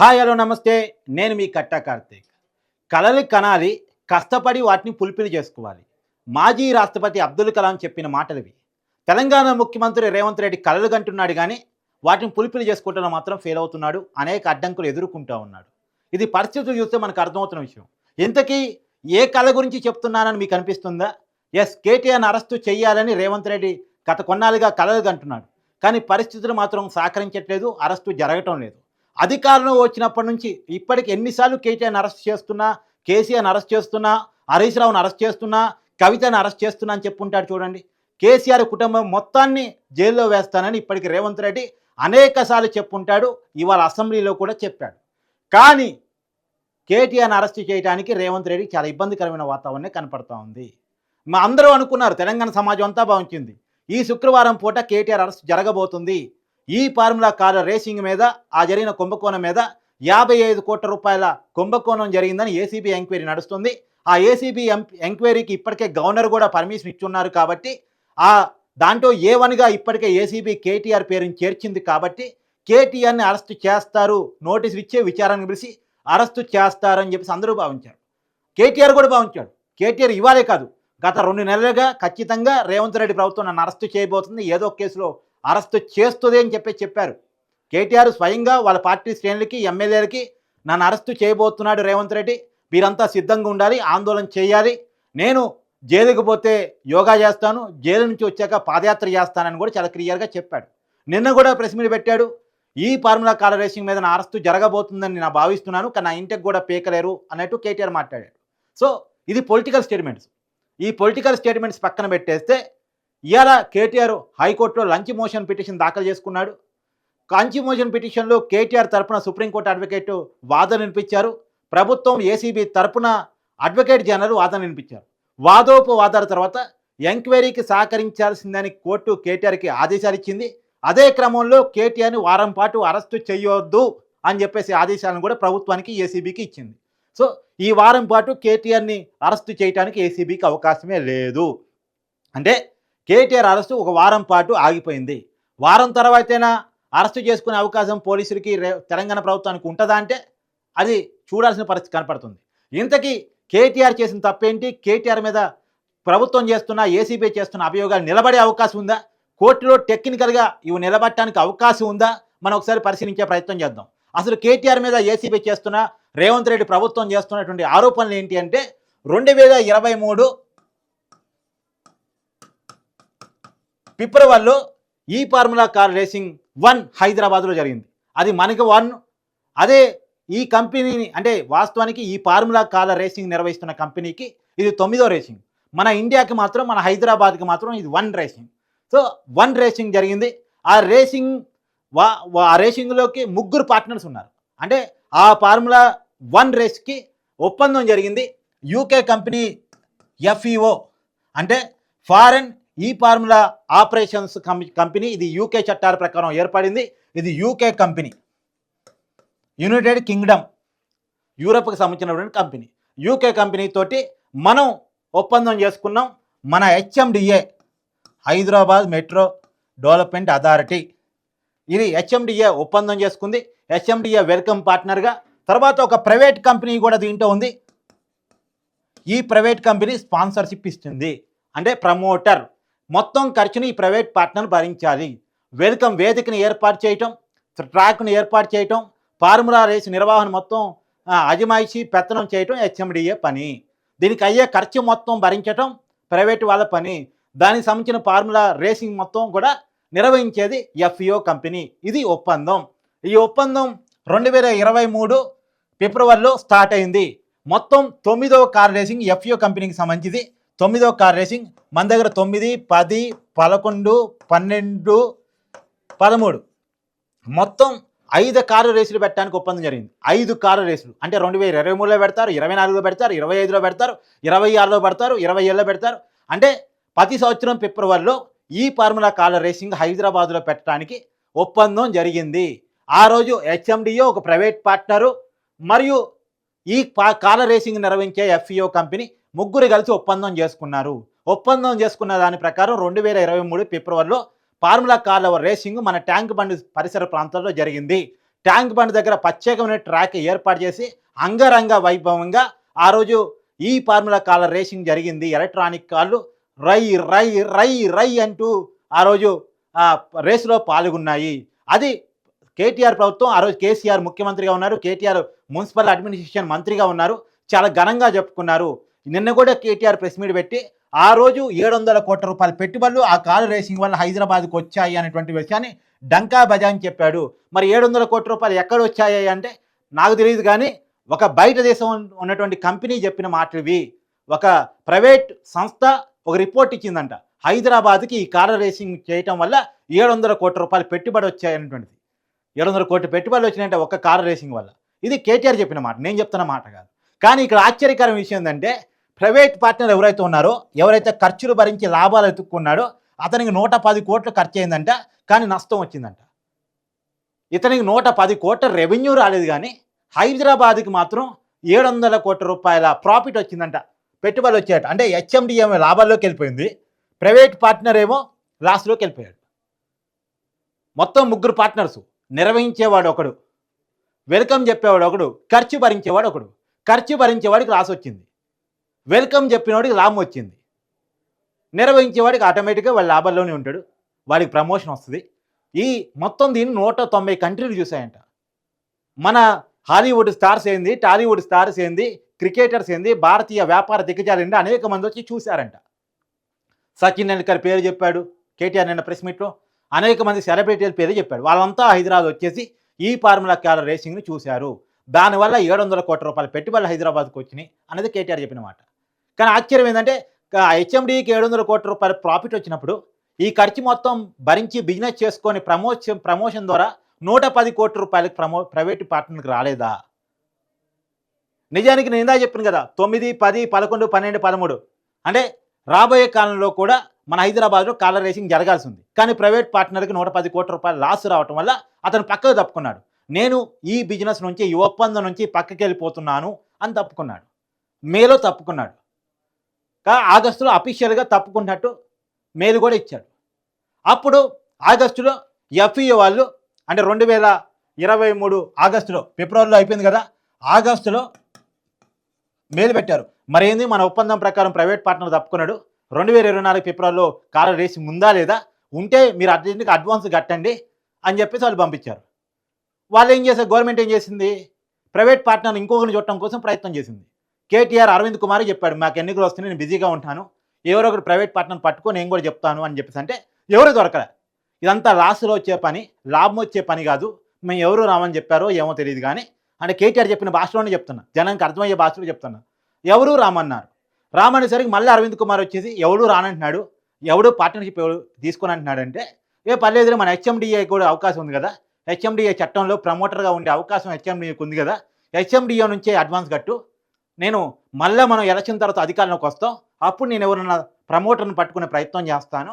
Hi hello నమస్తే. నేను మీ కట్టా కార్తీక్. కళలు కనాలి కష్టపడి వాటిని పులిపిలి చేసుకోవాలి. మాజీ రాష్ట్రపతి అబ్దుల్ కలాం చెప్పిన మాటలవి. తెలంగాణ ముఖ్యమంత్రి రేవంత్ రెడ్డి కళలు కంటున్నాడు కానీ వాటిని పులిపిలి చేసుకోవడంలో మాత్రం ఫెయిల్ అవుతున్నాడు అనేక అడ్డంకులు ఎదుర్కొంటూ ఉన్నాడు. ఇది పరిస్థితులు చూస్తే మనకు అర్థమవుతున్న విషయం. ఇంతకీ ఏ కళ గురించి చెప్తున్నానని మీకు అనిపిస్తుందా? ఎస్ కేటీఆర్ అరెస్టు చేయాలని రేవంత్ రెడ్డి గత కొన్నాళ్ళుగా కలలు కంటున్నాడు. కానీ పరిస్థితులు మాత్రం సహకరించట్లేదు అరెస్టు జరగటం లేదు. అధికారంలో వచ్చినప్పటి నుంచి ఇప్పటికి ఎన్నిసార్లు కేటీఆర్ని అరెస్ట్ చేస్తున్నా కేసీఆర్ని అరెస్ట్ చేస్తున్నా హరీష్ రావుని అరెస్ట్ చేస్తున్నా కవితని అరెస్ట్ చేస్తున్నా అని చెప్పుంటాడు చూడండి. కేసీఆర్ కుటుంబం మొత్తాన్ని జైల్లో వేస్తానని ఇప్పటికి రేవంత్ రెడ్డి అనేక సార్లు చెప్పుంటాడు ఇవాళ అసెంబ్లీలో కూడా చెప్పాడు. కానీ కేటీఆర్ని అరెస్ట్ చేయడానికి రేవంత్ రెడ్డి చాలా ఇబ్బందికరమైన వాతావరణం కనపడతా ఉంది. మా అందరూ అనుకున్నారు తెలంగాణ సమాజం అంతా భావించింది ఈ శుక్రవారం పూట కేటీఆర్ అరెస్ట్ జరగబోతుంది. ఈ ఫార్ములా కార్ రేసింగ్ మీద ఆ జరిగిన కుంభకోణం మీద యాభై ఐదు కోట్ల రూపాయల కుంభకోణం జరిగిందని ఏసీబీ ఎంక్వైరీ నడుస్తుంది. ఆ ఏసీబీ ఎంక్వైరీకి ఇప్పటికే గవర్నర్ కూడా పర్మిషన్ ఇచ్చున్నారు కాబట్టి ఆ దాంట్లో ఏ వన్గా ఇప్పటికే ఏసీబీ కేటీఆర్ పేరుని చేర్చింది కాబట్టి కేటీఆర్ని అరెస్టు చేస్తారు నోటీసులు ఇచ్చే విచారాన్ని పిలిచి అరెస్టు చేస్తారని చెప్పేసి అందరూ భావించారు. కేటీఆర్ కూడా భావించాడు. కేటీఆర్ ఇవ్వాలే కాదు. గత రెండు నెలలుగా ఖచ్చితంగా రేవంత్ రెడ్డి ప్రభుత్వం నన్ను అరెస్టు చేయబోతుంది. ఏదో కేసులో అరెస్టు చేస్తుంది అని చెప్పి చెప్పారు. కేటీఆర్ స్వయంగా వాళ్ళ పార్టీ శ్రేణులకి ఎమ్మెల్యేలకి నన్ను అరెస్టు చేయబోతున్నాడు రేవంత్ రెడ్డి. మీరంతా సిద్ధంగా ఉండాలి ఆందోళన చేయాలి. నేను జైలుకి పోతే యోగా చేస్తాను జైలు నుంచి వచ్చాక పాదయాత్ర చేస్తానని కూడా చాలా క్లియర్గా చెప్పాడు. నిన్న కూడా ప్రెస్ మీట్ పెట్టాడు. ఈ ఫార్ములా కార్ రేసింగ్ మీద నా అరెస్టు జరగబోతుందని నేను భావిస్తున్నాను కానీ నా ఇంటికి కూడా పీకలేరు అన్నట్టు కేటీఆర్ మాట్లాడాడు. సో ఇది పొలిటికల్ స్టేట్మెంట్స్. ఈ పొలిటికల్ స్టేట్మెంట్స్ పక్కన పెట్టేస్తే ఇవాళ కేటీఆర్ హైకోర్టులో లంచ్ మోషన్ పిటిషన్ దాఖలు చేసుకున్నాడు. లంచ్ మోషన్ పిటిషన్లో కేటీఆర్ తరపున సుప్రీంకోర్టు అడ్వకేట్ వాదన వినిపించారు. ప్రభుత్వం ఏసీబీ తరపున అడ్వకేట్ జనరల్ వాదన వినిపించారు. వాదోపవాదాల తర్వాత ఎంక్వైరీకి సహకరించాల్సిందని కోర్టు కేటీఆర్కి ఆదేశాలు ఇచ్చింది. అదే క్రమంలో కేటీఆర్ని వారం పాటు అరెస్టు చేయొద్దు అని చెప్పేసి ఆదేశాలను కూడా ప్రభుత్వానికి ఏసీబీకి ఇచ్చింది. సో ఈ వారం పాటు కేటీఆర్ని అరెస్టు చేయడానికి ఏసీబీకి అవకాశమే లేదు. అంటే కేటీఆర్ అరెస్టు ఒక వారం పాటు ఆగిపోయింది. వారం తర్వాతైనా అరెస్టు చేసుకునే అవకాశం పోలీసులకి తెలంగాణ ప్రభుత్వానికి ఉంటుందా అంటే అది చూడాల్సిన పరిస్థితి కనపడుతుంది. ఇంతకీ కేటీఆర్ చేసిన తప్పేంటి? కేటీఆర్ మీద ప్రభుత్వం చేస్తున్న ఏసీబీ చేస్తున్న అభియోగాలు నిలబడే అవకాశం ఉందా? కోర్టులో టెక్నికల్గా ఇవి నిలబడటానికి అవకాశం ఉందా? మనం ఒకసారి పరిశీలించే ప్రయత్నం చేద్దాం. అసలు కేటీఆర్ మీద ఏసీబీ చేస్తున్న రేవంత్ రెడ్డి ప్రభుత్వం చేస్తున్నటువంటి ఆరోపణలు ఏంటి అంటే రెండు ఫిబ్రవరిలో ఈ ఫార్ములా కార్ రేసింగ్ వన్ హైదరాబాద్లో జరిగింది. అది మనకి వన్ అదే ఈ కంపెనీని అంటే వాస్తవానికి ఈ ఫార్ములా కార్ రేసింగ్ నిర్వహిస్తున్న కంపెనీకి ఇది తొమ్మిదో రేసింగ్. మన ఇండియాకి మాత్రం మన హైదరాబాద్కి మాత్రం ఇది one racing. So one racing జరిగింది. ఆ రేసింగ్ వా వా- ఆ రేసింగ్లోకి ముగ్గురు పార్ట్నర్స్ ఉన్నారు. అంటే ఆ ఫార్ములా వన్ రేస్కి ఒప్పందం జరిగింది. యూకే కంపెనీ ఎఫ్ఈఓ అంటే ఫారెన్ ఈ ఫార్ములా ఆపరేషన్స్ కంపెనీ ఇది యూకే చట్టాల ప్రకారం ఏర్పడింది. ఇది యూకే కంపెనీ. యునైటెడ్ కింగ్డమ్ యూరప్కి సంబంధించినటువంటి కంపెనీ. యూకే కంపెనీ తోటి మనం ఒప్పందం చేసుకున్నాం. మన HMDA Hyderabad metro development authority. ఇది హెచ్ఎండిఏ ఒప్పందం చేసుకుంది. హెచ్ఎండిఏ వెల్కమ్ పార్ట్నర్గా తర్వాత ఒక ప్రైవేట్ కంపెనీ కూడా దీంట్లో ఉంది. ఈ ప్రైవేట్ కంపెనీ స్పాన్సర్షిప్ ఇస్తుంది. అంటే ప్రమోటర్. మొత్తం ఖర్చుని ఈ ప్రైవేట్ పార్ట్నర్ భరించాలి. వెల్కమ్ వేదికని ఏర్పాటు చేయటం ట్రాక్ను ఏర్పాటు చేయటం ఫార్ములా రేస్ నిర్వహణ మొత్తం అజమాయిషి పెత్తనం చేయటం హెచ్ఎండిఏ పని. దీనికి అయ్యే ఖర్చు మొత్తం భరించటం ప్రైవేట్ వాళ్ళ పని. దానికి సంబంధించిన ఫార్ములా రేసింగ్ మొత్తం కూడా నిర్వహించేది ఎఫ్ఈఓ కంపెనీ. ఇది ఒప్పందం. ఈ ఒప్పందం రెండు వేల ఇరవై మూడు ఫిబ్రవరిలో స్టార్ట్ అయింది. మొత్తం తొమ్మిదవ కార్ రేసింగ్ ఎఫ్ఈఓ కంపెనీకి సంబంధించింది. తొమ్మిదో కార్ రేసింగ్. మన దగ్గర తొమ్మిది పది పదకొండు పన్నెండు పదమూడు. మొత్తం ఐదు కారు రేసులు పెట్టడానికి ఒప్పందం జరిగింది. ఐదు కారు రేసులు. అంటే రెండు వేల ఇరవై మూడులో పెడతారు ఇరవై నాలుగులో పెడతారు ఇరవై ఐదులో పెడతారు ఇరవై ఆరులో పెడతారు ఇరవై ఏళ్ళలో పెడతారు. అంటే ప్రతి సంవత్సరం ఫిబ్రవరిలో ఈ ఫార్ములా కార్ రేసింగ్ హైదరాబాద్లో పెట్టడానికి ఒప్పందం జరిగింది. ఆ రోజు హెచ్ఎండిఓ ఒక ప్రైవేట్ పార్ట్నరు మరియు ఈ పా- కార్ రేసింగ్ నిర్వహించే ఎఫ్ఈఓ కంపెనీ ముగ్గురు కలిసి ఒప్పందం చేసుకున్నారు. ఒప్పందం చేసుకున్న దాని ప్రకారం రెండు వేల ఇరవై మూడు ఫిబ్రవరిలో ఫార్ములా కార్ల రేసింగ్ మన ట్యాంక్ బండ్ పరిసర ప్రాంతాల్లో జరిగింది. ట్యాంక్ బండ్ దగ్గర ప్రత్యేకమైన ట్రాక్ ఏర్పాటు చేసి అంగరంగ వైభవంగా ఆ రోజు ఈ ఫార్ములా కార్ల రేసింగ్ జరిగింది. ఎలక్ట్రానిక్ కార్లు రై రై రై రై అంటూ ఆ రోజు ఆ రేసులో పాల్గొన్నాయి. అది కేటీఆర్ ప్రభుత్వం ఆ రోజు కేసీఆర్ ముఖ్యమంత్రిగా ఉన్నారు. కేటీఆర్ మున్సిపల్ అడ్మినిస్ట్రేషన్ మంత్రిగా ఉన్నారు. చాలా ఘనంగా చెప్పుకున్నారు. నిన్న కూడా కేటీఆర్ ప్రెస్ మీట్ పెట్టి ఆ రోజు ఏడు వందల కోట్ల రూపాయల పెట్టుబడులు ఆ కారు రేసింగ్ వల్ల హైదరాబాద్కు వచ్చాయి అనేటువంటి విషయాన్ని డంకా బజాని చెప్పాడు. మరి ఏడు వందల కోట్ల రూపాయలు ఎక్కడ వచ్చాయి అంటే నాకు తెలియదు కానీ ఒక బయట దేశం ఉన్నటువంటి కంపెనీ చెప్పిన మాటలు ఒక ప్రైవేట్ సంస్థ ఒక రిపోర్ట్ ఇచ్చిందంట. హైదరాబాద్కి ఈ కార్ రేసింగ్ చేయటం వల్ల ఏడు వందల కోట్ల రూపాయలు పెట్టుబడి వచ్చాయనేటువంటిది ఏడు వందల కోట్ల పెట్టుబడులు వచ్చినాయంటే ఒక్క కార్ రేసింగ్ వల్ల. ఇది కేటీఆర్ చెప్పిన మాట. నేను చెప్తున్న మాట కాదు. కానీ ఇక్కడ ఆశ్చర్యకరం విషయం ఏంటంటే ప్రైవేట్ పార్ట్నర్ ఎవరైతే ఉన్నారో ఎవరైతే ఖర్చులు భరించి లాభాలు ఎత్తుక్కున్నాడో అతనికి నూట పది కోట్లు ఖర్చు అయిందంట కానీ నష్టం వచ్చిందంట. ఇతనికి నూట పది కోట్ల రెవెన్యూ రాలేదు కానీ హైదరాబాద్కి మాత్రం ఏడు వందల కోట్ల రూపాయల ప్రాఫిట్ వచ్చిందంట పెట్టుబడి వచ్చాయట అంటే హెచ్ఎండిఎం లాభాల్లోకి వెళ్ళిపోయింది ప్రైవేట్ పార్ట్నర్ ఏమో లాస్లోకి వెళ్ళిపోయాడు. మొత్తం ముగ్గురు పార్ట్నర్స్ నిర్వహించేవాడు ఒకడు వెల్కమ్ చెప్పేవాడు ఒకడు ఖర్చు భరించేవాడు ఒకడు. ఖర్చు భరించేవాడికి లాస్ వచ్చింది. వెల్కమ్ చెప్పినవాడికి లాభం వచ్చింది. నిర్వహించేవాడికి ఆటోమేటిక్గా వాళ్ళ లాభాల్లోనే ఉంటాడు. వాడికి ప్రమోషన్ వస్తుంది. ఈ మొత్తం దీన్ని నూట తొంభై కంట్రీలు చూసాయంట మన హాలీవుడ్ స్టార్స్ ఏంది టాలీవుడ్ స్టార్స్ ఏంది క్రికెటర్స్ ఏంది భారతీయ వ్యాపార దిగ్గజాలేంది అనేక మంది వచ్చి చూశారంట. సచిన్ టెండూల్కర్ పేరు చెప్పాడు కేటీఆర్ నిన్న ప్రెస్ మీట్లో అనేక మంది సెలబ్రిటీల పేరు చెప్పాడు. వాళ్ళంతా హైదరాబాద్ వచ్చేసి ఈ ఫార్ములా కార్ రేసింగ్ని చూశారు. దానివల్ల ఏడు వందల కోట్ల రూపాయల పెట్టుబడులు హైదరాబాద్కు వచ్చినాయి అనేది కేటీఆర్ చెప్పిన మాట. కానీ ఆశ్చర్యం ఏంటంటే హెచ్ఎండికి ఏడు వందల కోట్ల రూపాయల ప్రాఫిట్ వచ్చినప్పుడు ఈ ఖర్చు మొత్తం భరించి బిజినెస్ చేసుకొని ప్రమోషన్ ప్రమోషన్ ద్వారా నూట పది కోట్ల రూపాయలకు ప్రమో ప్రైవేట్ పార్ట్నర్కి రాలేదా? నిజానికి నేను ఇందా చెప్పాను కదా తొమ్మిది పది పదకొండు పన్నెండు పదమూడు. అంటే రాబోయే కాలంలో కూడా మన హైదరాబాద్లో కాలర్ రేసింగ్ జరగాల్సి ఉంది కానీ ప్రైవేట్ పార్ట్నర్కి నూట పది కోట్ల రూపాయలు లాస్ రావటం వల్ల అతను పక్కకు తప్పుకున్నాడు. నేను ఈ బిజినెస్ నుంచి ఈ ఒప్పందం నుంచి పక్కకి వెళ్ళిపోతున్నాను అని తప్పుకున్నాడు. మేలో తప్పుకున్నాడు. కా ఆగస్టులో అఫీషియల్గా తప్పుకున్నట్టు మేలు కూడా ఇచ్చాడు. అప్పుడు ఆగస్టులో ఎఫ్ఈఓ వాళ్ళు అంటే రెండు వేల ఇరవై మూడు ఆగస్టులో ఫిబ్రవరిలో అయిపోయింది కదా ఆగస్టులో మేలు పెట్టారు. మరి ఏంది? మన ఒప్పందం ప్రకారం ప్రైవేట్ పార్ట్నర్ తప్పుకున్నాడు. రెండు వేల ఇరవై నాలుగు ఫిబ్రవరిలో కారు రేసి ఉందా లేదా? ఉంటే మీరు అర్జెంట్గా అడ్వాన్స్ కట్టండి అని చెప్పేసి వాళ్ళు పంపించారు. వాళ్ళు ఏం చేశారు? గవర్నమెంట్ ఏం చేసింది? ప్రైవేట్ పార్ట్నర్ ఇంకొకరిని చూడటం కోసం ప్రయత్నం చేసింది. కేటీఆర్ అరవింద్ కుమార్ చెప్పాడు మాకు ఎన్నికలు వస్తున్నాయి నేను బిజీగా ఉంటాను ఎవరో ఒకరు ప్రైవేట్ పార్ట్నర్ పట్టుకొని నేను కూడా చెప్తాను అని చెప్పేసి అంటే ఎవరు దొరకలే. ఇదంతా లాస్లో వచ్చే పని లాభం వచ్చే పని కాదు. మేము ఎవరు రామని చెప్పారో ఏమో తెలియదు కానీ అంటే కేటీఆర్ చెప్పిన భాషలోనే చెప్తున్నా. జనానికి అర్థమయ్యే భాషలో చెప్తున్నా. ఎవరు రామన్నారు? రామనేసరికి మళ్ళీ అరవింద్ కుమార్ వచ్చేసి ఎవడు రానంటున్నాడు? ఎవడు పార్ట్నర్షిప్ ఎవడు తీసుకొని అంటున్నాడు అంటే ఏ పర్లేదు మన హెచ్ఎండిఏ కూడా అవకాశం ఉంది కదా. హెచ్ఎండిఏ చట్టంలో ప్రమోటర్గా ఉండే అవకాశం హెచ్ఎండిఏకి ఉంది కదా. హెచ్ఎండిఏ నుంచే అడ్వాన్స్ కట్టు. నేను మళ్ళీ మనం ఎలక్షన్ తర్వాత అధికారంలోకి వస్తాం అప్పుడు నేను ఎవరన్నా ప్రమోటర్ని పట్టుకునే ప్రయత్నం చేస్తాను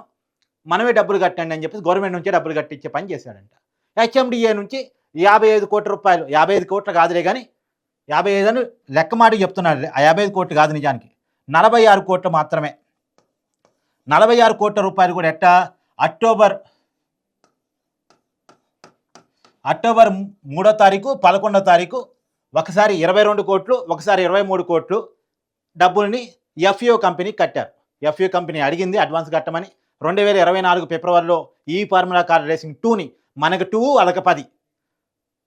మనమే డబ్బులు కట్టండి అని చెప్పేసి గవర్నమెంట్ నుంచే డబ్బులు కట్టించే పని చేశాడంట. హెచ్ఎండిఏ నుంచి యాభై ఐదు కోట్ల రూపాయలు యాభై ఐదు కోట్లు కాదులే కానీ యాభై ఐదు అని లెక్క మాట చెప్తున్నాడు ఆ యాభై ఐదు కోట్లు కాదు నిజానికి. నలభై ఆరు కోట్లు మాత్రమే. నలభై ఆరు కోట్ల రూపాయలు కూడా ఎట్టా? అక్టోబర్ అక్టోబర్ మూడో తారీఖు పదకొండో తారీఖు ఒకసారి ఇరవై రెండు కోట్లు ఒకసారి ఇరవై మూడు కోట్లు డబ్బుల్ని ఎఫ్ఈఓ కంపెనీ కట్టారు. ఎఫ్ఓ కంపెనీ అడిగింది అడ్వాన్స్ కట్టమని. రెండు వేల ఇరవై నాలుగు ఫిబ్రవరిలో ఈ ఫార్ములా కార్ రేసింగ్ టూని మనకు టూ అదొక పది.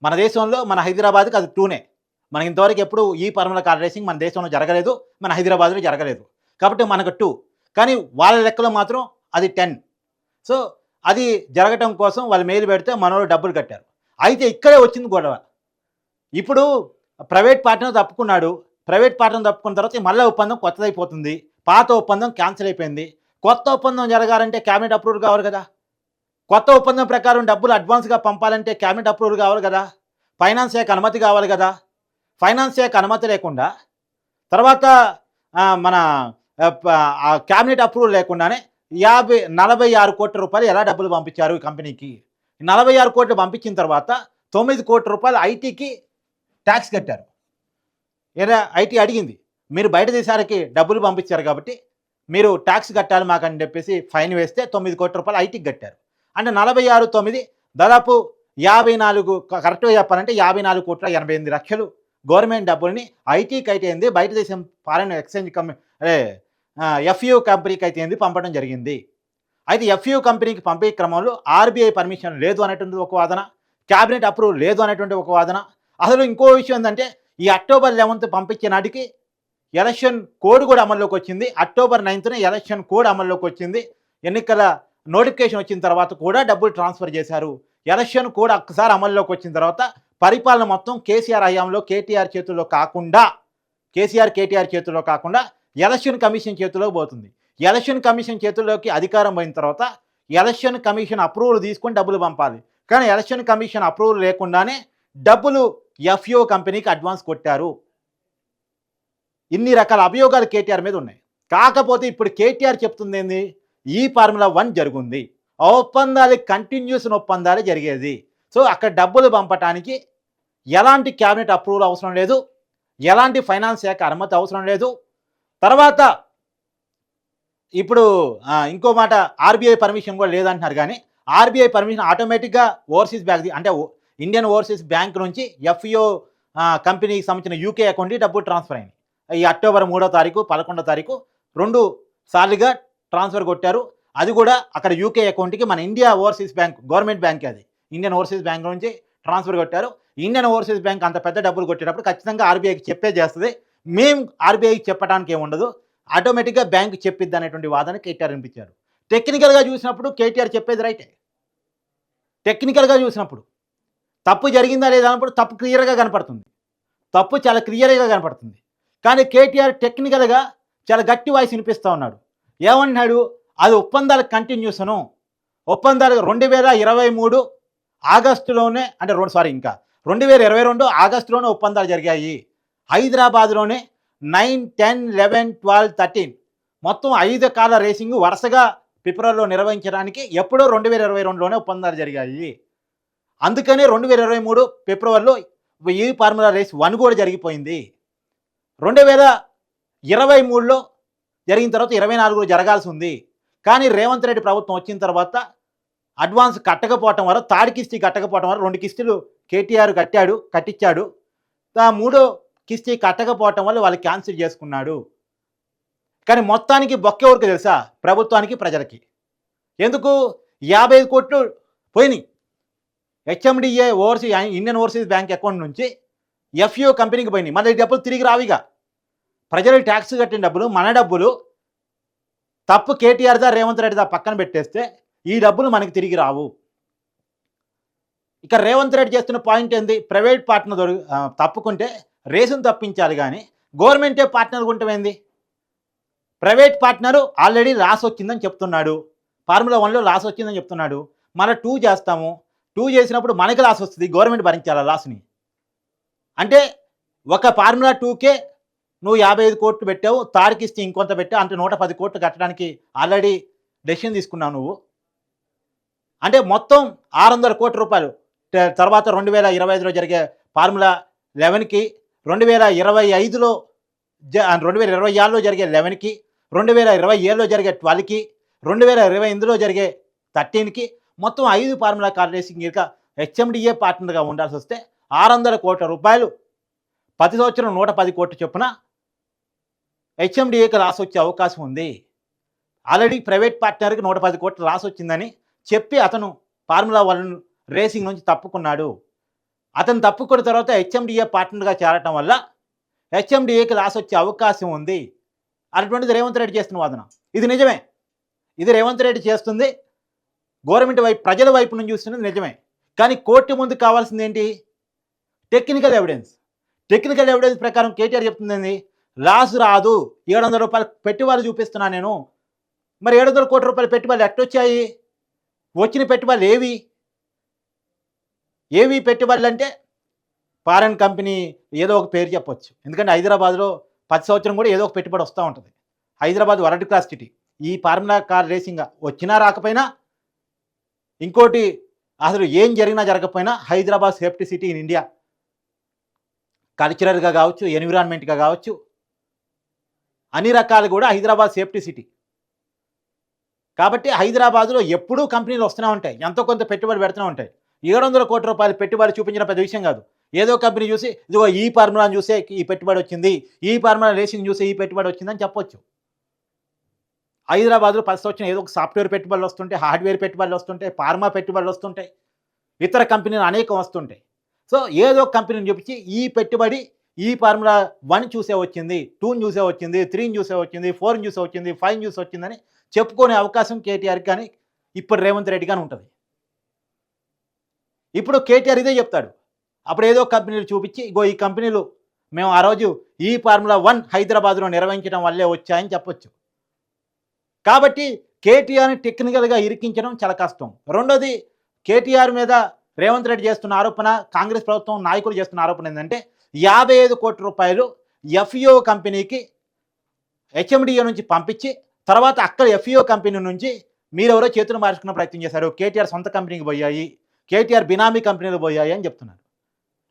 మన దేశంలో మన హైదరాబాద్కి అది టూనే. మనకి ఇంతవరకు ఎప్పుడు ఈ ఫార్ములా కార్ రేసింగ్ మన దేశంలో జరగలేదు మన హైదరాబాద్లో జరగలేదు. కాబట్టి మనకు టూ. కానీ వాళ్ళ లెక్కలో మాత్రం అది టెన్. సో అది జరగటం కోసం వాళ్ళు మెయిల్ పెడితే మనోళ్ళు డబ్బులు కట్టారు. అయితే ఇక్కడే వచ్చింది గొడవ. ఇప్పుడు ప్రైవేట్ పార్టీని తప్పుకున్నాడు. ప్రైవేట్ పార్టీని తప్పుకున్న తర్వాత మళ్ళీ ఒప్పందం కొత్తదైపోతుంది. పాత ఒప్పందం క్యాన్సిల్ అయిపోయింది. కొత్త ఒప్పందం జరగాలంటే క్యాబినెట్ అప్రూవల్ కావాలి కదా. కొత్త ఒప్పందం ప్రకారం డబ్బులు అడ్వాన్స్గా పంపాలంటే క్యాబినెట్ అప్రూవల్ కావాలి కదా. ఫైనాన్స్ శాఖ అనుమతి కావాలి కదా. ఫైనాన్స్ శాఖ అనుమతి లేకుండా తర్వాత మన క్యాబినెట్ అప్రూవల్ లేకుండానే యాభై నలభై ఆరు కోట్ల రూపాయలు ఎలా డబ్బులు పంపించారు ఈ కంపెనీకి? నలభై ఆరు కోట్లు పంపించిన తర్వాత తొమ్మిది కోట్ల రూపాయలు ఐటీకి ట్యాక్స్ కట్టారు. ఏదో ఐటీ అడిగింది మీరు బయట దేశాలకి డబ్బులు పంపించారు కాబట్టి మీరు ట్యాక్స్ కట్టాలి మాకని చెప్పేసి ఫైన్ వేస్తే తొమ్మిది కోట్ల రూపాయలు ఐటీకి కట్టారు. అంటే నలభై ఆరు తొమ్మిది దాదాపు యాభై నాలుగు కరెక్ట్గా చెప్పాలంటే యాభై నాలుగు కోట్ల ఎనభై ఎనిమిది లక్షలు గవర్నమెంట్ డబ్బుల్ని ఐటీకి అయితే ఏంది బయట దేశం ఫారెన్ ఎక్స్చేంజ్ కంపెనీ అదే ఎఫ్యూ కంపెనీకి అయితే ఏంది పంపడం జరిగింది. అయితే ఎఫ్యూ కంపెనీకి పంపే క్రమంలో ఆర్బీఐ పర్మిషన్ లేదు అనేటువంటి ఒక వాదన క్యాబినెట్ అప్రూవల్ లేదు అనేటువంటి ఒక వాదన అసలు ఇంకో విషయం ఏంటంటే ఈ అక్టోబర్ లెవెన్త్ పంపించే నాటికి ఎలక్షన్ కోడ్ కూడా అమల్లోకి వచ్చింది. అక్టోబర్ నైన్త్న ఎలక్షన్ కోడ్ అమల్లోకి వచ్చింది. ఎన్నికల నోటిఫికేషన్ వచ్చిన తర్వాత కూడా డబ్బులు ట్రాన్స్ఫర్ చేశారు. ఎలక్షన్ కోడ్ ఒక్కసారి అమల్లోకి వచ్చిన తర్వాత పరిపాలన మొత్తం కేసీఆర్ హయాంలో కేటీఆర్ చేతుల్లో కాకుండా కేసీఆర్ కేటీఆర్ చేతుల్లో కాకుండా ఎలక్షన్ కమిషన్ చేతిలో పోతుంది. ఎలక్షన్ కమిషన్ చేతుల్లోకి అధికారం పోయిన తర్వాత ఎలక్షన్ కమిషన్ అప్రూవల్ తీసుకొని డబ్బులు పంపాలి. కానీ ఎలక్షన్ కమిషన్ అప్రూవల్ లేకుండానే డబ్బులు ఎఫ్ఓ కంపెనీకి అడ్వాన్స్ కొట్టారు. ఇన్ని రకాల అభియోగాలు కేటీఆర్ మీద ఉన్నాయి. కాకపోతే ఇప్పుడు కేటీఆర్ చెప్తుంది ఏంది? ఈ ఫార్ములా వన్ జరుగుంది. ఒప్పందాలు కంటిన్యూస్ ఒప్పందాలు జరిగేది. సో అక్కడ డబ్బులు పంపటానికి ఎలాంటి క్యాబినెట్ అప్రూవల్ అవసరం లేదు. ఎలాంటి ఫైనాన్స్ శాఖ అనుమతి అవసరం లేదు. తర్వాత ఇప్పుడు ఇంకో మాట ఆర్బీఐ పర్మిషన్ కూడా లేదంటున్నారు కానీ ఆర్బీఐ పర్మిషన్ ఆటోమేటిక్గా ఓవర్సీస్ బ్యాంక్ అంటే ఇండియన్ ఓవర్సీస్ బ్యాంక్ నుంచి ఎఫ్ఈఓ కంపెనీకి సంబంధించిన యూకే అకౌంట్కి డబ్బు ట్రాన్స్ఫర్ అయింది ఈ అక్టోబర్ మూడో తారీఖు పదకొండో తారీఖు రెండు సార్లుగా ట్రాన్స్ఫర్ కొట్టారు. అది కూడా అక్కడ యూకే అకౌంట్కి మన India overseas bank government bank అది. ఇండియన్ ఓవర్సీస్ బ్యాంక్ నుంచి ట్రాన్స్ఫర్ కొట్టారు. ఇండియన్ ఓవర్సీస్ బ్యాంక్ అంత పెద్ద డబ్బులు కొట్టేటప్పుడు ఖచ్చితంగా ఆర్బీఐకి చెప్పే చేస్తుంది. మేము ఆర్బీఐకి చెప్పడానికి ఏముండదు. ఆటోమేటిక్గా బ్యాంక్ చెప్పిద్ది అనేటువంటి వాదన కేటీఆర్ అనిపించారు టెక్నికల్గా చూసినప్పుడు కేటీఆర్ చెప్పేది రైటే. టెక్నికల్గా చూసినప్పుడు. తప్పు జరిగిందా లేదా అన్నప్పుడు తప్పు క్లియర్గా కనపడుతుంది. తప్పు చాలా క్లియర్గా కనపడుతుంది. కానీ కేటీఆర్ టెక్నికల్గా చాలా గట్టి వాయిస్ వినిపిస్తూ ఉన్నాడు. ఏమన్నాడు? అది ఒప్పందాల కంటిన్యూషను. ఒప్పందాలు రెండు వేల ఇరవై మూడు ఆగస్టులోనే అంటే రెండు సారీ ఇంకా రెండు వేల ఇరవై రెండు ఆగస్టులోనే ఒప్పందాలు జరిగాయి. హైదరాబాద్లోనే nine ten eleven twelve thirteen మొత్తం ఐదు కాల రేసింగ్ వరుసగా ఫిబ్రవరిలో నిర్వహించడానికి ఎప్పుడో రెండు వేల ఇరవై రెండులోనే ఒప్పందాలు జరిగాయి. అందుకనే రెండు వేల ఇరవై మూడు ఫిబ్రవరిలో ఈ ఫార్ములా రేస్ వన్ కూడా జరిగిపోయింది. రెండు వేల ఇరవై మూడులో జరిగిన తర్వాత ఇరవై నాలుగులో జరగాల్సి ఉంది. కానీ రేవంత్ రెడ్డి ప్రభుత్వం వచ్చిన తర్వాత అడ్వాన్స్ కట్టకపోవటం వల్ల తాడి కిస్తీ కట్టకపోవటం వల్ల రెండు కిస్తీలు కేటీఆర్ కట్టాడు కట్టించాడు. ఆ మూడో కిస్తీ కట్టకపోవటం వల్ల వాళ్ళు క్యాన్సిల్ చేసుకున్నాడు. కానీ మొత్తానికి బొక్కే ఎవరికి తెలుసా? ప్రభుత్వానికి ప్రజలకి. ఎందుకు? యాభై కోట్లు పోయినాయి. HMDA oversea Indian overseas bank account నుంచి ఎఫ్యూ కంపెనీకి పోయినాయి. మళ్ళీ డబ్బులు తిరిగి రావిగా ప్రజలు ట్యాక్స్ కట్టిన డబ్బులు మన డబ్బులు తప్పు కేటీఆర్దా రేవంత్ రెడ్డిదా పక్కన పెట్టేస్తే ఈ డబ్బులు మనకి తిరిగి రావు. ఇక రేవంత్ రెడ్డి చేస్తున్న పాయింట్ ఏంది? ప్రైవేట్ పార్ట్నర్ దొరి తప్పుకుంటే రేసును తప్పించాలి కానీ గవర్నమెంటే పార్ట్నర్ ఉంటమైంది ప్రైవేట్ పార్ట్నరు ఆల్రెడీ లాస్ వచ్చిందని చెప్తున్నాడు. ఫార్ములా వన్లో లాస్ వచ్చిందని చెప్తున్నాడు. మన టూ చేస్తాము. టూ చేసినప్పుడు మనకి లాస్ వస్తుంది గవర్నమెంట్ భరించాలి లాస్ని? అంటే ఒక ఫార్ములా టూకే నువ్వు యాభై ఐదు కోట్లు పెట్టావు తాడికి ఇస్తే ఇంకొంత పెట్టావు అంటే నూట పది కోట్లు కట్టడానికి ఆల్రెడీ డెసిషన్ తీసుకున్నావు నువ్వు. అంటే మొత్తం ఆరు వందల కోట్ల రూపాయలు. తర్వాత రెండు వేల ఇరవై ఐదులో జరిగే ఫార్ములా లెవెన్కి రెండు వేల ఇరవై ఐదులో జ రెండు వేల ఇరవై ఆరులో జరిగే లెవెన్కి రెండు వేల ఇరవై ఏడులో జరిగే ట్వెల్వ్కి రెండు వేల ఇరవై ఎనిమిదిలో జరిగే థర్టీన్కి మొత్తం ఐదు ఫార్ములా కార్ రేసింగ్ ఇక హెచ్ఎండిఏ పార్ట్నర్గా ఉండాల్సి వస్తే ఆరు వందల కోట్ల రూపాయలు. ప్రతి సంవత్సరం నూట పది కోట్ల చొప్పున హెచ్ఎండిఏకి రాసి వచ్చే అవకాశం ఉంది. ఆల్రెడీ ప్రైవేట్ పార్ట్నర్కి నూట పది కోట్లు రాసి వచ్చిందని చెప్పి అతను ఫార్ములా వన్ రేసింగ్ నుంచి తప్పుకున్నాడు. అతను తప్పుకున్న తర్వాత హెచ్ఎండిఏ పార్ట్నర్గా చేరటం వల్ల హెచ్ఎండిఏకి రాసి వచ్చే అవకాశం ఉంది. అటువంటిది రేవంత్ రెడ్డి చేస్తున్న వాదన. ఇది నిజమే. ఇది రేవంత్ రెడ్డి చేస్తుంది. గవర్నమెంట్ వైపు ప్రజల వైపు నుంచి చూస్తున్నది నిజమే. కానీ కోర్టు ముందు కావాల్సింది ఏంటి? Technical evidence. టెక్నికల్ ఎవిడెన్స్ ప్రకారం కేటీఆర్ చెప్తుంది లాస్ రాదు. ఏడు వందల రూపాయలు పెట్టుబడులు చూపిస్తున్నా నేను. మరి ఏడు వందల కోట్ల రూపాయలు పెట్టుబడులు ఎట్టొచ్చాయి వచ్చిన పెట్టుబడులు ఏవి? ఏవి పెట్టుబడులు అంటే ఫారెన్ కంపెనీ ఏదో ఒక పేరు చెప్పొచ్చు. ఎందుకంటే హైదరాబాద్లో పది సంవత్సరం కూడా ఏదో ఒక పెట్టుబడి వస్తూ ఉంటుంది. Hyderabad world class city. ఈ ఫార్ములా కార్ రేసింగ్ వచ్చినా రాకపోయినా ఇంకోటి అసలు ఏం జరిగినా జరగకపోయినా Hyderabad safety city in India. కల్చరల్గా కావచ్చు ఎన్విరాన్మెంట్గా కావచ్చు అన్ని రకాలు కూడా హైదరాబాద్ సేఫ్టీ సిటీ. కాబట్టి హైదరాబాద్లో ఎప్పుడూ కంపెనీలు వస్తూనే ఉంటాయి. ఎంతో కొంత పెట్టుబడి పెడుతూనే ఉంటాయి. ఏడు వందల కోట్ల రూపాయలు పెట్టుబడి చూపించిన పెద్ద విషయం కాదు. ఏదో కంపెనీ చూసి ఇదిగో ఈ ఫార్ములాను చూసే ఈ పెట్టుబడి వచ్చింది ఈ ఫార్ములా రేసింగ్ చూసే ఈ పెట్టుబడి వచ్చిందని చెప్పొచ్చు. హైదరాబాద్లో ఫస్ట్ వచ్చిన ఏదో ఒక సాఫ్ట్వేర్ పెట్టుబడులు వస్తుంటాయి హార్డ్వేర్ పెట్టుబడులు వస్తుంటాయి ఫార్మా పెట్టుబడులు వస్తుంటాయి ఇతర కంపెనీలు అనేకం వస్తుంటాయి. సో ఏదో కంపెనీని చూపించి ఈ పెట్టుబడి ఈ ఫార్ములా వన్ చూసే వచ్చింది టూని చూసే వచ్చింది త్రీని చూసే వచ్చింది ఫోర్ని చూసే వచ్చింది ఫైవ్ చూసే వచ్చిందని చెప్పుకునే అవకాశం కేటీఆర్ కానీ ఇప్పుడు రేవంత్ రెడ్డి కానీ ఉంటుంది. ఇప్పుడు కేటీఆర్ ఇదే చెప్తాడు. అప్పుడు ఏదో కంపెనీలు చూపించి ఇగో ఈ కంపెనీలు మేము ఆ రోజు ఈ ఫార్ములా వన్ హైదరాబాద్లో నిర్వహించడం వల్లే వచ్చాయని చెప్పొచ్చు. కాబట్టి కేటీఆర్ని టెక్నికల్గా ఇరికించడం చాలా కష్టం. రెండోది కేటీఆర్ మీద రేవంత్ రెడ్డి చేస్తున్న ఆరోపణ కాంగ్రెస్ ప్రభుత్వం నాయకులు చేస్తున్న ఆరోపణ ఏంటంటే యాభై ఐదు కోట్ల రూపాయలు ఎఫ్ఈఓ కంపెనీకి హెచ్ఎండిఏ నుంచి పంపించి తర్వాత అక్కడ ఎఫ్ఈఓ కంపెనీ నుంచి మీరెవరో చేతులు మార్చుకున్న ప్రయత్నం చేశారు. కేటీఆర్ సొంత కంపెనీకి పోయాయి కేటీఆర్ బినామీ కంపెనీలు పోయాయి అని చెప్తున్నారు.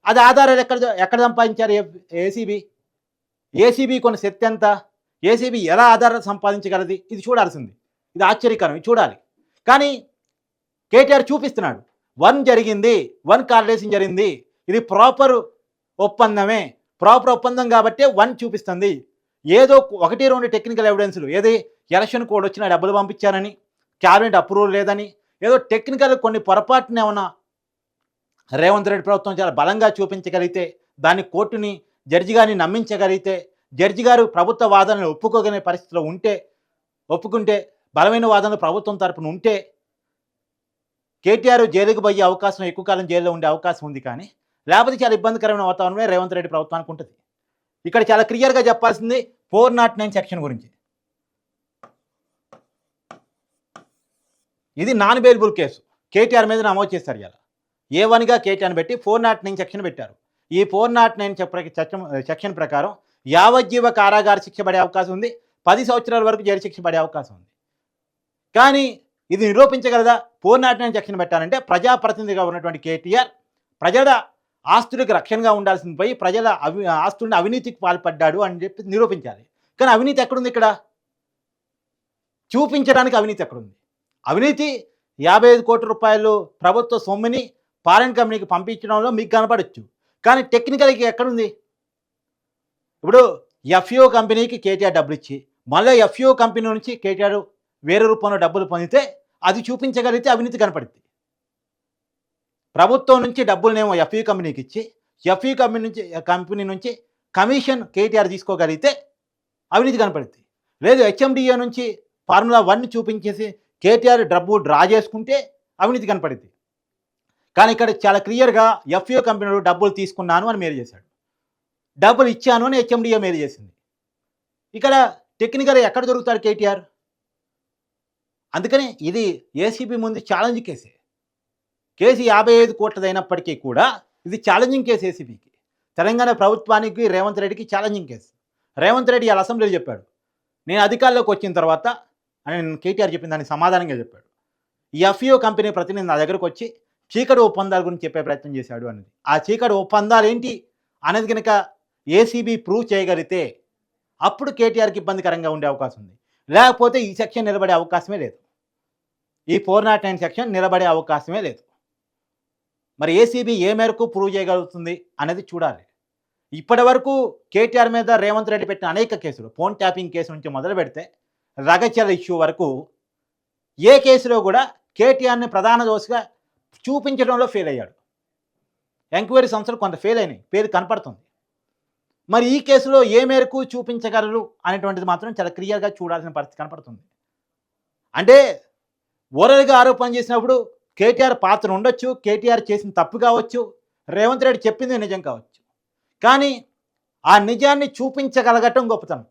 అది ఆధారాలు ఎక్కడ ఎక్కడ సంపాదించారు ఏసీబీ? ఏసీబీ కొన్ని శక్తి ఎంత? ఏసీబీ ఎలా ఆధారాలు సంపాదించగలది? ఇది చూడాల్సింది. ఇది ఆశ్చర్యకరం. ఇది చూడాలి. కానీ కేటీఆర్ చూపిస్తున్నాడు. వన్ జరిగింది వన్ కార్లేషన్ జరిగింది. ఇది ప్రాపర్ ఒప్పందమే. ప్రాపర్ ఒప్పందం కాబట్టే వన్ చూపిస్తుంది. ఏదో ఒకటి రెండు టెక్నికల్ ఎవిడెన్స్లు. ఏది? ఎలక్షన్ కోడ్ వచ్చిన డబ్బులు పంపించారని క్యాబినెట్ అప్రూవల్ లేదని. ఏదో టెక్నికల్ కొన్ని పొరపాటున ఏమన్నా రేవంత్ రెడ్డి ప్రభుత్వం చాలా బలంగా చూపించగలిగితే దాన్ని కోర్టుని జడ్జి గారిని నమ్మించగలిగితే జడ్జి గారు ప్రభుత్వ వాదనలు ఒప్పుకోగలిగే పరిస్థితిలో ఉంటే ఒప్పుకుంటే బలమైన వాదనలు ప్రభుత్వం తరపున ఉంటే కేటీఆర్ జైలుకు పోయే అవకాశం ఎక్కువ కాలం జైల్లో ఉండే అవకాశం ఉంది కానీ లేకపోతే చాలా ఇబ్బందికరమైన వాతావరణమే రేవంత్ రెడ్డి ప్రభుత్వానికి ఉంటుంది ఇక్కడ చాలా క్లియర్గా చెప్పాల్సింది ఫోర్ నాట్ నైన్ సెక్షన్ గురించి. ఇది నాన్ బెయిలబుల్ కేసు. కేటీఆర్ మీద నమోదు చేశారు ఇలా ఏ వన్గా కేటీఆర్ని పెట్టి ఫోర్ నాట్ నైన్ సెక్షన్ పెట్టారు. ఈ ఫోర్ నాట్ నైన్ సెక్షన్ ప్రకారం యావజ్జీవ కారాగార శిక్ష పడే అవకాశం ఉంది. పది సంవత్సరాల వరకు జైలు శిక్ష పడే అవకాశం ఉంది. కానీ ఇది నిరూపించగలదా? ఫోర్ నాట్ పెట్టాలంటే ప్రజాప్రతినిధిగా ఉన్నటువంటి కేటీఆర్ ప్రజల ఆస్తులకు రక్షణగా ఉండాల్సింది పోయి ప్రజల అవి ఆస్తుల్ని అవినీతికి పాల్పడ్డాడు అని చెప్పి నిరూపించాలి. కానీ అవినీతి ఎక్కడుంది ఇక్కడ? చూపించడానికి అవినీతి ఎక్కడుంది? అవినీతి యాభై ఐదు కోట్ల రూపాయలు ప్రభుత్వ సొమ్ముని ఫారెన్ కంపెనీకి పంపించడంలో మీకు కనపడచ్చు. కానీ టెక్నికల్కి ఎక్కడుంది? ఇప్పుడు ఎఫ్ఓ కంపెనీకి కేటీఆర్ డబ్బులు ఇచ్చి మళ్ళీ ఎఫ్ఓ కంపెనీ నుంచి కేటీఆర్ వేరే రూపంలో డబ్బులు పొందితే అది చూపించగలిగితే అవినీతి కనపడుద్ది. ప్రభుత్వం నుంచి డబ్బులనేమో ఎఫ్ఈ కంపెనీకి ఇచ్చి ఎఫ్ఈ కంపెనీ నుంచి కంపెనీ నుంచి కమిషన్ కేటీఆర్ తీసుకోగలిగితే అవినీతి కనపడుద్ది. లేదు హెచ్ఎండిఏ నుంచి ఫార్ములా వన్ చూపించేసి కేటీఆర్ డబ్బు డ్రా చేసుకుంటే అవినీతి కనపడుద్ది. కానీ ఇక్కడ చాలా క్లియర్గా ఎఫ్ఈ కంపెనీలో డబ్బులు తీసుకున్నాను అని మేలు చేశాడు. డబ్బులు ఇచ్చాను అని హెచ్ఎండిఏ మేలు చేసింది. ఇక్కడ టెక్నికల్ ఎక్కడ దొరుకుతాడు కేటీఆర్? అందుకని ఇది ఏసీబీ ముందు ఛాలెంజ్ కేసే. కేసు యాభై ఐదు కోట్లదైనప్పటికీ కూడా ఇది ఛాలెంజింగ్ కేసు ఏసీబీకి. తెలంగాణ ప్రభుత్వానికి రేవంత్ రెడ్డికి ఛాలెంజింగ్ కేసు. రేవంత్ రెడ్డి వాళ్ళ అసెంబ్లీలో చెప్పాడు. నేను అధికారంలోకి వచ్చిన తర్వాత అని నేను కేటీఆర్ చెప్పిన దానికి సమాధానంగా చెప్పాడు. ఈ ఎఫ్ఈఓ కంపెనీ ప్రతినిధి నా దగ్గరకు వచ్చి చీకటి ఒప్పందాల గురించి చెప్పే ప్రయత్నం చేశాడు అనేది ఆ చీకటి ఒప్పందాలు ఏంటి? అనేది కనుక ఏసీబీ ప్రూవ్ చేయగలిగితే అప్పుడు కేటీఆర్కి ఇబ్బందికరంగా ఉండే అవకాశం ఉంది. లేకపోతే ఈ సెక్షన్ నిలబడే అవకాశమే లేదు. ఈ ఫోర్ నాట్ నైన్ సెక్షన్ నిలబడే అవకాశమే లేదు. మరి ఏసీబీ ఏ మేరకు ప్రూవ్ చేయగలుగుతుంది అనేది చూడాలి. ఇప్పటి వరకు కేటీఆర్ మీద రేవంత్ రెడ్డి పెట్టిన అనేక కేసులు ఫోన్ ట్యాపింగ్ కేసు నుంచి మొదలు పెడితే రగచల ఇష్యూ వరకు ఏ కేసులో కూడా కేటీఆర్ని ప్రధాన దోషిగా చూపించడంలో ఫెయిల్ అయ్యాడు. ఎంక్వైరీ సంస్థలు కొంత ఫెయిల్ అయినాయి. పేరు కనపడుతుంది. మరి ఈ కేసులో ఏ మేరకు చూపించగలరు అనేటువంటిది మాత్రం చాలా క్లియర్గా చూడాల్సిన పరిస్థితి కనపడుతుంది. అంటే ఓరల్గా ఆరోపణ చేసినప్పుడు కేటీఆర్ పాత్ర ఉండొచ్చు కేటీఆర్ చేసిన తప్పు కావచ్చు రేవంత్ రెడ్డి చెప్పింది నిజం కావచ్చు. కానీ ఆ నిజాన్ని చూపించగలగటం గొప్పతనం.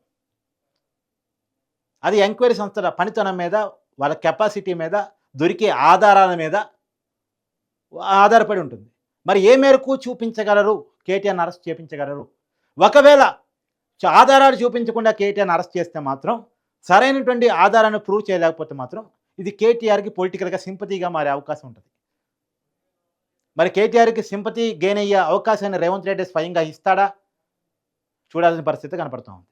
అది ఎంక్వైరీ సంస్థల పనితనం మీద వాళ్ళ కెపాసిటీ మీద దొరికే ఆధారాల మీద ఆధారపడి ఉంటుంది. మరి ఏ మేరకు చూపించగలరు? కేటీఆర్ని అరెస్ట్ చేపించగలరు? ఒకవేళ చ- ఆధారాలు చూపించకుండా కేటీఆర్ని అరెస్ట్ చేస్తే మాత్రం సరైనటువంటి ఆధారాన్ని ప్రూవ్ చేయలేకపోతే మాత్రం ఇది కేటీఆర్కి పొలిటికల్గా సింపతిగా మారే అవకాశం ఉంటుంది. మరి కేటీఆర్కి సింపతి గెయిన్ అయ్యే అవకాశాన్ని రేవంత్ రెడ్డి స్వయంగా ఇస్తాడా? చూడాల్సిన పరిస్థితి కనపడుతూ ఉంది